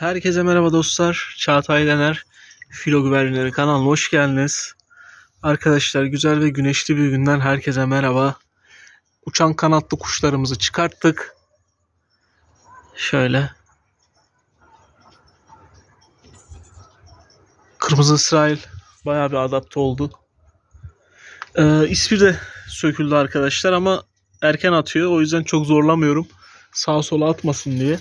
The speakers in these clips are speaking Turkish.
Herkese merhaba dostlar. Çağatay Dener Filo Güvercinleri kanalına hoş geldiniz. Arkadaşlar güzel ve güneşli bir günden herkese merhaba. Uçan kanatlı kuşlarımızı çıkarttık. Şöyle. Kırmızı İsrail bayağı bir adapte oldu. Ee, ismi de söküldü arkadaşlar ama erken atıyor. O yüzden çok zorlamıyorum. Sağa sola atmasın diye.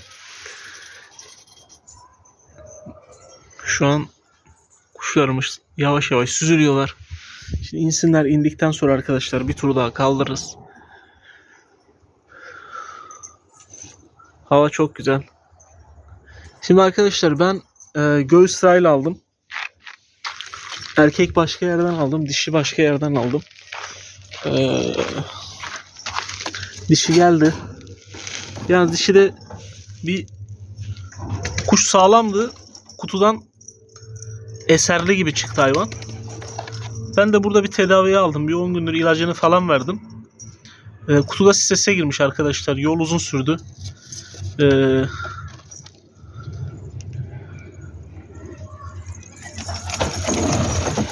Şu an kuşlarımız yavaş yavaş süzülüyorlar. Şimdi insinler indikten sonra arkadaşlar bir tur daha kaldırırız. Hava çok güzel. Şimdi arkadaşlar ben e, göğüs sırayla aldım. Erkek başka yerden aldım. Dişi başka yerden aldım. E, dişi geldi. Yani dişi de bir kuş sağlamdı. Kutudan eserli gibi çıktı hayvan. Ben de burada bir tedaviye aldım. Bir 10 gündür ilacını falan verdim. Ee, kutuda strese girmiş arkadaşlar. Yol uzun sürdü. Ee,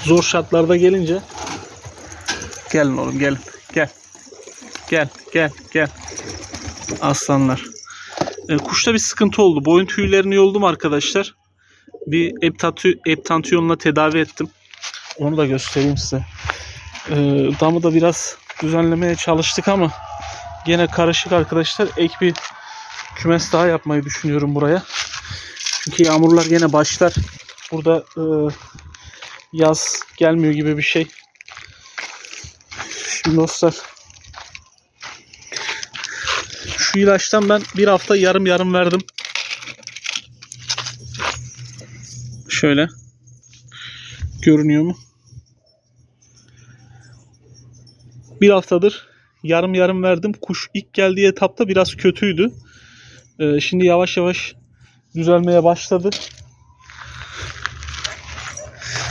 zor şartlarda gelince gelin oğlum gelin. Gel. Gel gel gel. Aslanlar. Ee, kuşta bir sıkıntı oldu. Boyun tüylerini yoldum arkadaşlar bir eptantiyonla tedavi ettim. Onu da göstereyim size. Ee, damı da biraz düzenlemeye çalıştık ama gene karışık arkadaşlar. Ek bir kümes daha yapmayı düşünüyorum buraya. Çünkü yağmurlar gene başlar. Burada e, yaz gelmiyor gibi bir şey. Şimdi dostlar şu ilaçtan ben bir hafta yarım yarım verdim. Şöyle. Görünüyor mu? Bir haftadır yarım yarım verdim. Kuş ilk geldiği etapta biraz kötüydü. Ee, şimdi yavaş yavaş düzelmeye başladı.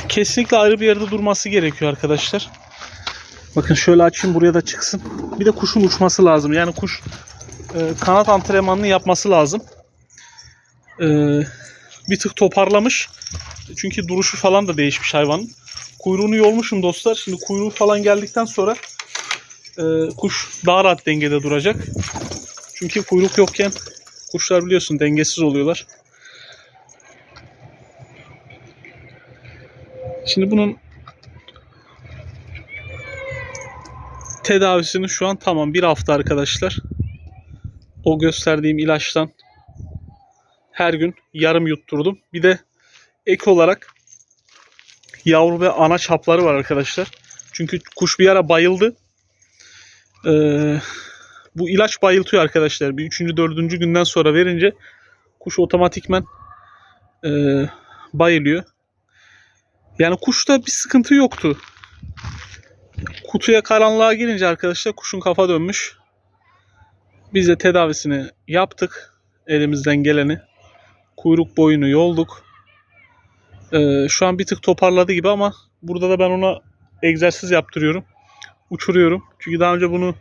Kesinlikle ayrı bir yerde durması gerekiyor arkadaşlar. Bakın şöyle açayım buraya da çıksın. Bir de kuşun uçması lazım. Yani kuş e, kanat antrenmanını yapması lazım. Eee bir tık toparlamış. Çünkü duruşu falan da değişmiş hayvanın. Kuyruğunu yolmuşum dostlar. Şimdi kuyruğu falan geldikten sonra e, kuş daha rahat dengede duracak. Çünkü kuyruk yokken kuşlar biliyorsun dengesiz oluyorlar. Şimdi bunun tedavisini şu an tamam bir hafta arkadaşlar. O gösterdiğim ilaçtan her gün yarım yutturdum. Bir de ek olarak yavru ve ana çapları var arkadaşlar. Çünkü kuş bir ara bayıldı. Ee, bu ilaç bayıltıyor arkadaşlar. Bir üçüncü, dördüncü günden sonra verince kuş otomatikmen e, bayılıyor. Yani kuşta bir sıkıntı yoktu. Kutuya karanlığa girince arkadaşlar kuşun kafa dönmüş. Biz de tedavisini yaptık. Elimizden geleni kuyruk boyunu yolduk. Ee, şu an bir tık toparladı gibi ama burada da ben ona egzersiz yaptırıyorum. Uçuruyorum. Çünkü daha önce bunu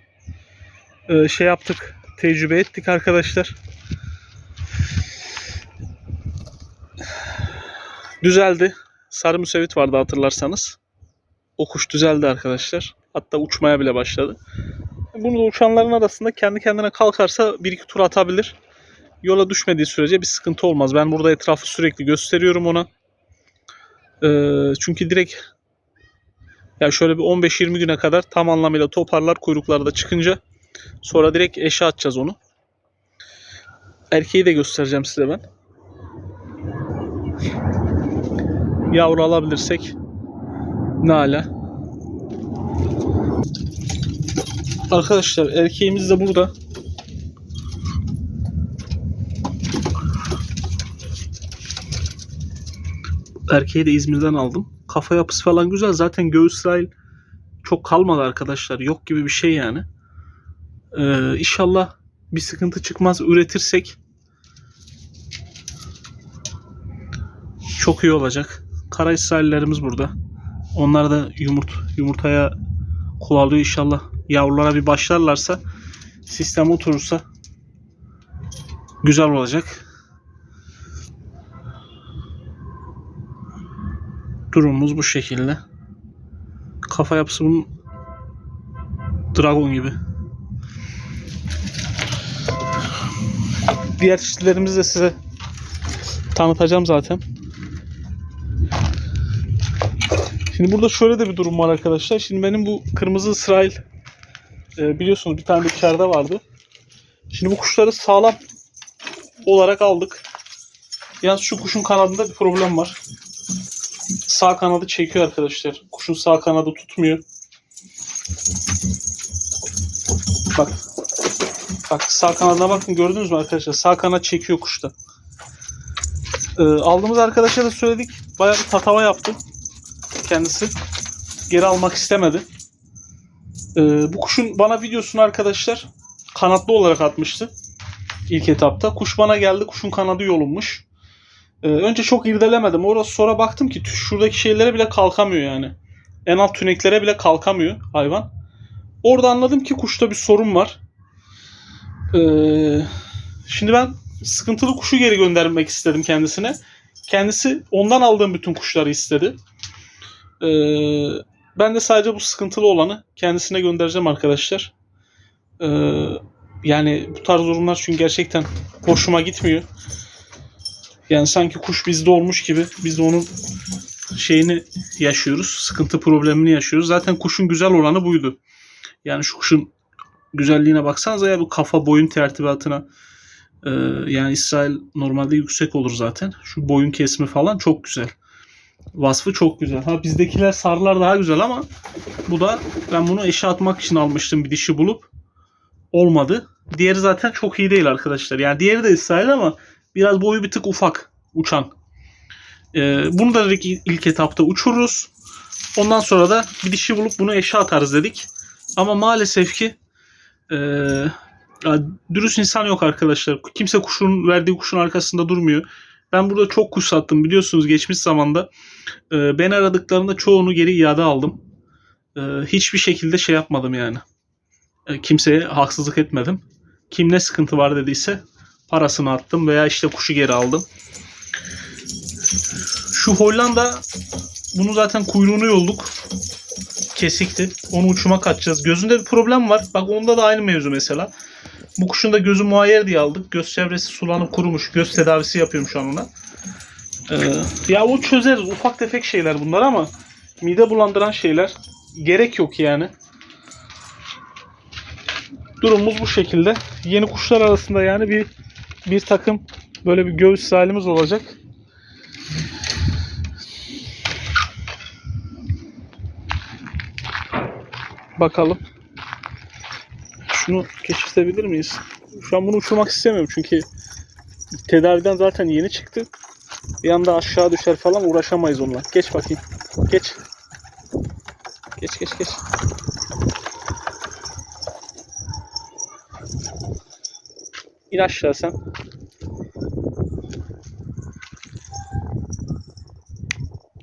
e, şey yaptık. Tecrübe ettik arkadaşlar. Düzeldi. Sarı müsevit vardı hatırlarsanız. O kuş düzeldi arkadaşlar. Hatta uçmaya bile başladı. Bunu da uçanların arasında kendi kendine kalkarsa bir iki tur atabilir yola düşmediği sürece bir sıkıntı olmaz. Ben burada etrafı sürekli gösteriyorum ona. Ee, çünkü direkt yani şöyle bir 15-20 güne kadar tam anlamıyla toparlar kuyrukları da çıkınca sonra direkt eşe atacağız onu. Erkeği de göstereceğim size ben. Yavru alabilirsek ne ala. Arkadaşlar erkeğimiz de burada. Erkeği de İzmir'den aldım. Kafa yapısı falan güzel. Zaten göğüs İsrail çok kalmadı arkadaşlar. Yok gibi bir şey yani. Ee, inşallah bir sıkıntı çıkmaz. Üretirsek çok iyi olacak. Kara İsraillerimiz burada. Onlar da yumurt yumurtaya kovalıyor inşallah. Yavrulara bir başlarlarsa sistem oturursa güzel olacak. Durumumuz bu şekilde. Kafa yapısı bunun dragon gibi. Diğer çeşitlerimizi de size tanıtacağım zaten. Şimdi burada şöyle de bir durum var arkadaşlar. Şimdi benim bu kırmızı İsrail e, biliyorsunuz bir tane de içeride vardı. Şimdi bu kuşları sağlam olarak aldık. Yalnız şu kuşun kanadında bir problem var. Sağ kanadı çekiyor arkadaşlar. Kuşun sağ kanadı tutmuyor. Bak. Bak sağ kanadına bakın gördünüz mü arkadaşlar? Sağ kanat çekiyor kuşta. Ee, aldığımız arkadaşa da söyledik. Bayağı bir tatava yaptı kendisi. Geri almak istemedi. Ee, bu kuşun bana videosunu arkadaşlar kanatlı olarak atmıştı. İlk etapta. Kuş bana geldi. Kuşun kanadı yolunmuş. Ee, önce çok irdelemedim. Orası sonra baktım ki şuradaki şeylere bile kalkamıyor yani. En alt tüneklere bile kalkamıyor hayvan. Orada anladım ki kuşta bir sorun var. Ee, şimdi ben sıkıntılı kuşu geri göndermek istedim kendisine. Kendisi ondan aldığım bütün kuşları istedi. Ee, ben de sadece bu sıkıntılı olanı kendisine göndereceğim arkadaşlar. Ee, yani bu tarz durumlar çünkü gerçekten hoşuma gitmiyor. Yani sanki kuş bizde olmuş gibi biz de onun şeyini yaşıyoruz. Sıkıntı problemini yaşıyoruz. Zaten kuşun güzel olanı buydu. Yani şu kuşun güzelliğine baksanıza ya bu kafa boyun tertibatına e, yani İsrail normalde yüksek olur zaten. Şu boyun kesimi falan çok güzel. Vasfı çok güzel. Ha bizdekiler sarılar daha güzel ama bu da ben bunu eşe atmak için almıştım bir dişi bulup. Olmadı. Diğeri zaten çok iyi değil arkadaşlar. Yani diğeri de İsrail ama biraz boyu bir tık ufak uçan. Ee, bunu da dedik ilk etapta uçururuz. Ondan sonra da bir dişi bulup bunu eşe atarız dedik. Ama maalesef ki ee, ya dürüst insan yok arkadaşlar. Kimse kuşun verdiği kuşun arkasında durmuyor. Ben burada çok kuş sattım biliyorsunuz geçmiş zamanda. Ee, ben aradıklarında çoğunu geri iade aldım. Ee, hiçbir şekilde şey yapmadım yani. Ee, kimseye haksızlık etmedim. Kim ne sıkıntı var dediyse parasını attım veya işte kuşu geri aldım. Şu Hollanda bunu zaten kuyruğunu yolduk. Kesikti. Onu uçuma kaçacağız. Gözünde bir problem var. Bak onda da aynı mevzu mesela. Bu kuşun da gözü muayyer diye aldık. Göz çevresi sulanıp kurumuş. Göz tedavisi yapıyorum şu an ona. Ee, ya o çözeriz. Ufak tefek şeyler bunlar ama mide bulandıran şeyler. Gerek yok yani. Durumumuz bu şekilde. Yeni kuşlar arasında yani bir bir takım böyle bir göğüs halimiz olacak. Bakalım. Şunu keşfedebilir miyiz? Şu an bunu uçurmak istemiyorum çünkü tedaviden zaten yeni çıktı. Bir anda aşağı düşer falan uğraşamayız onunla. Geç bakayım. Geç. Geç geç geç. İn aşağı sen.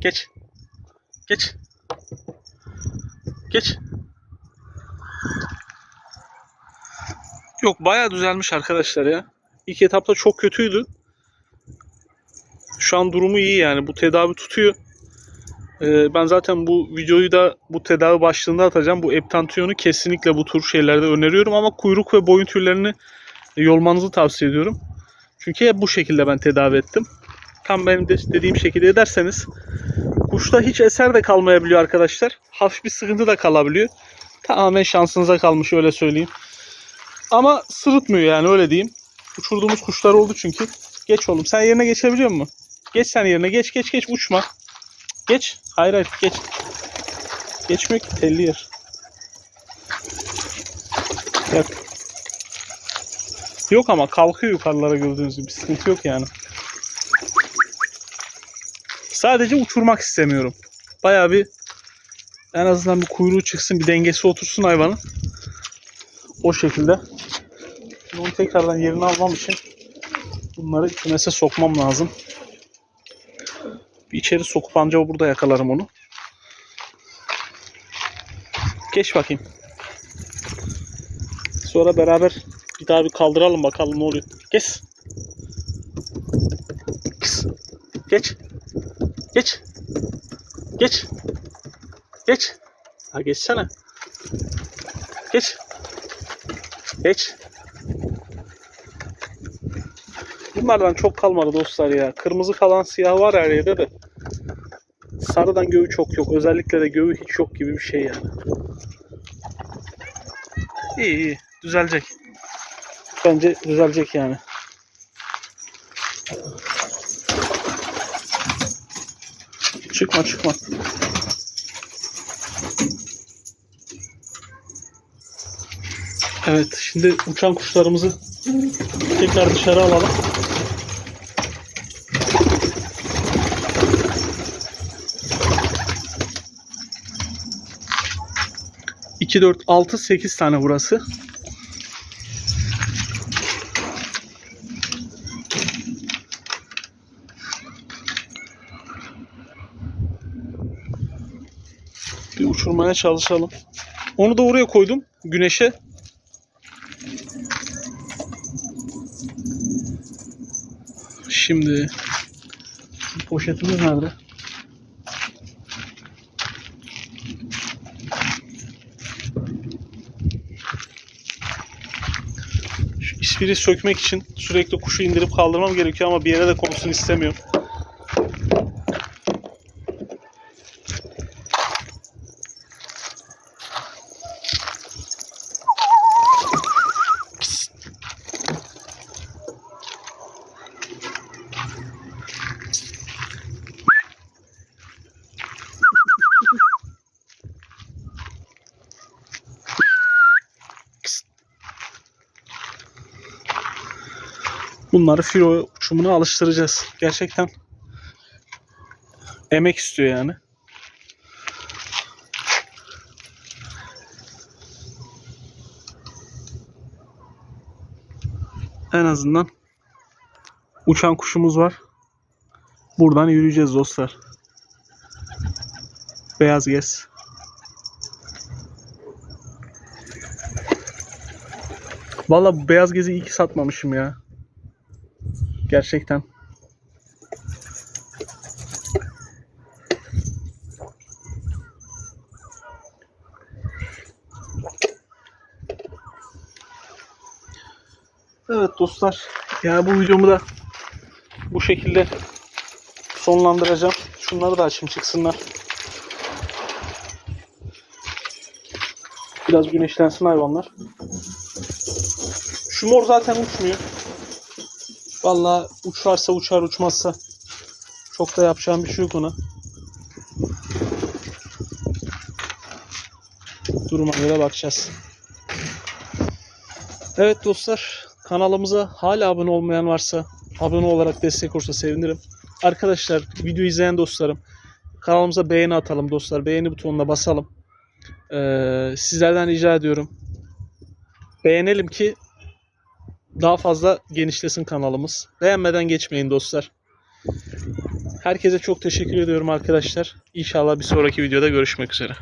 Geç. Geç. Geç. Yok bayağı düzelmiş arkadaşlar ya. İlk etapta çok kötüydü. Şu an durumu iyi yani. Bu tedavi tutuyor. Ee, ben zaten bu videoyu da bu tedavi başlığında atacağım. Bu eptantiyonu kesinlikle bu tür şeylerde öneriyorum ama kuyruk ve boyun tüylerini yolmanızı tavsiye ediyorum. Çünkü hep bu şekilde ben tedavi ettim. Tam benim de dediğim şekilde ederseniz kuşta hiç eser de kalmayabiliyor arkadaşlar. Hafif bir sıkıntı da kalabiliyor. Tamamen şansınıza kalmış öyle söyleyeyim. Ama sırıtmıyor yani öyle diyeyim. Uçurduğumuz kuşlar oldu çünkü. Geç oğlum. Sen yerine geçebiliyor musun? Geç sen yerine. Geç geç geç uçma. Geç. Hayır hayır geç. Geçmiyor ki telli yer. Yok. Yok ama kalkıyor yukarılara gördüğünüz gibi. Sıkıntı yok yani. Sadece uçurmak istemiyorum. Bayağı bir en azından bir kuyruğu çıksın, bir dengesi otursun hayvanın. O şekilde. Şimdi onu tekrardan yerine almam için bunları kümese sokmam lazım. Bir içeri sokup anca burada yakalarım onu. Geç bakayım. Sonra beraber bir daha bir kaldıralım bakalım ne oluyor. Geç. Kız. Geç. Geç. Geç. Geç. Ha geçsene. Geç. Geç. Bunlardan çok kalmadı dostlar ya. Kırmızı kalan siyah var her yerde de. Sarıdan göğü çok yok. Özellikle de göğü hiç yok gibi bir şey yani. İyi iyi. Düzelecek. Bence düzelecek yani. Çıkma çıkma. Evet şimdi uçan kuşlarımızı tekrar dışarı alalım. İki, dört, altı, sekiz tane burası. Bir uçurmaya çalışalım. Onu da oraya koydum. Güneşe. Şimdi poşetimiz nerede? Şu ispiri sökmek için sürekli kuşu indirip kaldırmam gerekiyor ama bir yere de konsun istemiyorum. Bunları filo uçumuna alıştıracağız. Gerçekten emek istiyor yani. En azından uçan kuşumuz var. Buradan yürüyeceğiz dostlar. Beyaz gez. Valla beyaz gezi iyi ki satmamışım ya. Gerçekten. Evet dostlar. Yani bu videomu da bu şekilde sonlandıracağım. Şunları da açayım çıksınlar. Biraz güneşlensin hayvanlar. Şu mor zaten uçmuyor. Vallahi uçarsa uçar uçmazsa çok da yapacağım bir şey yok ona. Duruma göre bakacağız. Evet dostlar kanalımıza hala abone olmayan varsa abone olarak destek olursa sevinirim. Arkadaşlar video izleyen dostlarım kanalımıza beğeni atalım dostlar. Beğeni butonuna basalım. Ee, sizlerden rica ediyorum. Beğenelim ki daha fazla genişlesin kanalımız. Beğenmeden geçmeyin dostlar. Herkese çok teşekkür ediyorum arkadaşlar. İnşallah bir sonraki videoda görüşmek üzere.